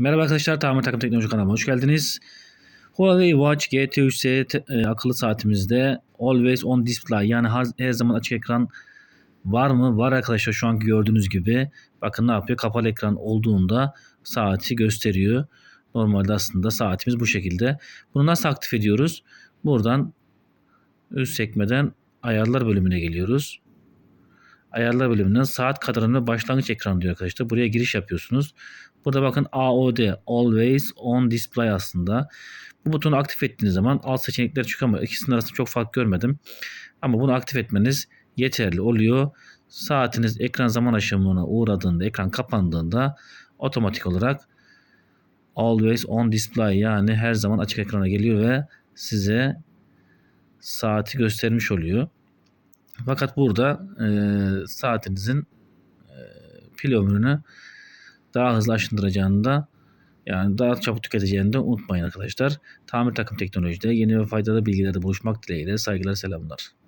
Merhaba arkadaşlar, Tamir Takım Teknoloji kanalıma hoş geldiniz. Huawei Watch GT3S te- e, akıllı saatimizde Always On Display yani her, zaman açık ekran var mı? Var arkadaşlar şu anki gördüğünüz gibi. Bakın ne yapıyor? Kapalı ekran olduğunda saati gösteriyor. Normalde aslında saatimiz bu şekilde. Bunu nasıl aktif ediyoruz? Buradan üst sekmeden ayarlar bölümüne geliyoruz. Ayarlar bölümünden saat kadranı başlangıç ekranı diyor arkadaşlar. Buraya giriş yapıyorsunuz. Burada bakın AOD Always On Display aslında. Bu butonu aktif ettiğiniz zaman alt seçenekler çıkıyor ama ikisinin arasında çok fark görmedim. Ama bunu aktif etmeniz yeterli oluyor. Saatiniz ekran zaman aşımına uğradığında, ekran kapandığında otomatik olarak Always On Display yani her zaman açık ekrana geliyor ve size saati göstermiş oluyor. Fakat burada e, saatinizin e, pil ömrünü daha hızlı aşındıracağını da yani daha çabuk tüketeceğini de unutmayın arkadaşlar. Tamir takım teknolojide yeni ve faydalı bilgilerde buluşmak dileğiyle saygılar selamlar.